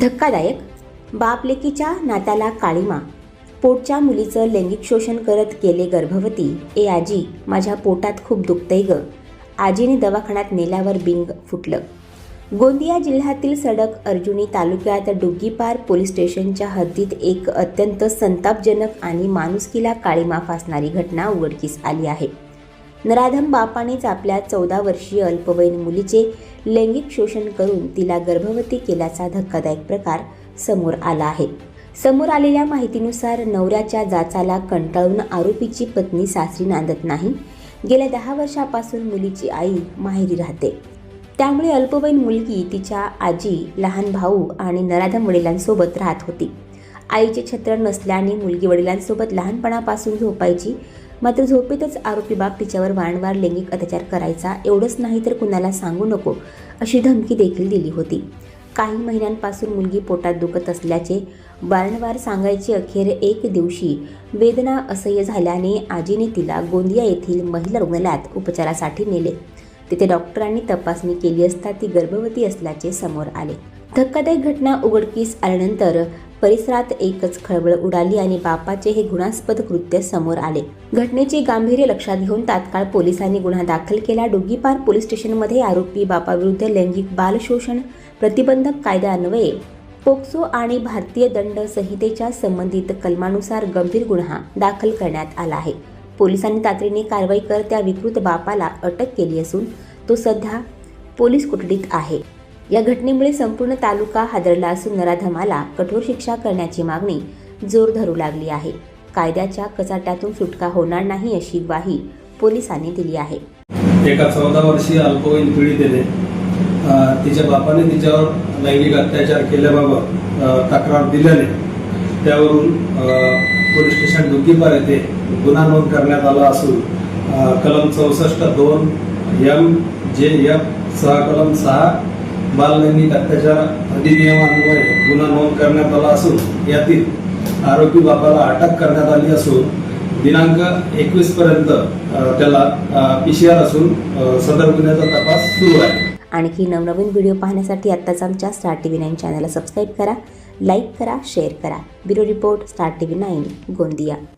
धक्कादायक. बाप लेकीच्या नात्याला काळीमा. पोटच्या मुलीचं लैंगिक शोषण करत गेले गर्भवती. ए आजी माझ्या पोटात खूप दुखतंय ग. आजीने दवाखान्यात नेल्यावर बिंग फुटलं. गोंदिया जिल्ह्यातील सडक अर्जुनी तालुक्यात डुग्गीपार पोलीस स्टेशनच्या हद्दीत एक अत्यंत संतापजनक आणि माणुसकीला काळीमा फासणारी घटना उघडकीस आली आहे. नराधम बापानेच आपल्या चौदा वर्षीय अल्पवयीन मुलीचे लैंगिक शोषण करून तिला गर्भवती केल्याचा धक्कादायक प्रकार समोर आला आहे. समोर आलेल्या माहितीनुसार नवऱ्याच्या जाचाला कंटाळून आरोपीची पत्नी सासरी नांदत नाही. गेल्या दहा वर्षापासून मुलीची आई माहेरी राहते. त्यामुळे अल्पवयीन मुलगी तिच्या आजी लहान भाऊ आणि नराधम वडिलांसोबत राहत होती. आईचे छत्र नसल्याने मुलगी वडिलांसोबत लहानपणापासून झोपायची मात्र झोपेतच आरोपी बाप तिच्यावर वारंवार लैंगिक अत्याचार करायचा एवढंच नाही तर कुणाला सांगू नको अशी धमकी देखील दिली होती. काही महिन्यांपासून मुलगी पोटात दुखत असल्याचे वारंवार सांगायची अखेर एक दिवशी वेदना असह्य झाल्याने आजीने तिला गोंदिया येथील महिला रुग्णालयात उपचारासाठी नेले. तिथे डॉक्टरांनी तपासणी केली असता ती गर्भवती असल्याचे समोर आले. धक्कादायक घटना उघडकीस आल्यानंतर परिसरात एकच खळबळ उडाली आणि बापाचे हे गुणास्पद कृत्य समोर आले. घटनेचे गांभीर्य लक्षात घेऊन तात्काळ पोलिसांनी गुन्हा दाखल केला. डोगीपार पोलीस स्टेशनमध्ये आरोपी बापाविरुद्ध लैंगिक बालशोषण प्रतिबंधक कायद्यान्वये पोक्सो आणि भारतीय दंड संहितेच्या संबंधित कलमानुसार गंभीर गुन्हा दाखल करण्यात आला आहे. पोलिसांनी तातडीने कारवाई करत त्या विकृत बापाला अटक केली असून तो सध्या पोलीस कोठडीत आहे. या घटनेमुळे संपूर्ण तालुका हादरला असून नराधमाला कठोर शिक्षा करण्याची मागणी जोर धरू लागली आहे. कायद्याच्या कचाट्यातून सुटका होणार नाही अशी ग्वाही पोलिसांनी दिली आहे. एका चौदा वर्षीय अल्पवयीन पीडितेने तिच्या बापाने तिच्यावर लैंगिक अत्याचार केल्याबाबत तक्रार दिल्याने त्यावरून पोलीस स्टेशन दुग्गीपार येथे गुन्हा नोंद करण्यात आला असून कलम चौसष्ट दोन एम जे एफ सहा कलम सहा बाललैंगिक अत्याचार अधिनियमान्वये गुन्हा नोंद करण्यात आला असून यातील आरोपी बापाला अटक करण्यात आली असून दिनांक एकवीस पर्यंत त्याला पी सी आर असून सदर गुन्ह्याचा तपास सुरू आहे. आणखी नवनवीन व्हिडिओ पाहण्यासाठी आत्ताच आमच्या स्टार टी व्ही नाईन चॅनलला सबस्क्राईब करा लाईक करा शेअर करा. Bureau report Star T V nine Gondia.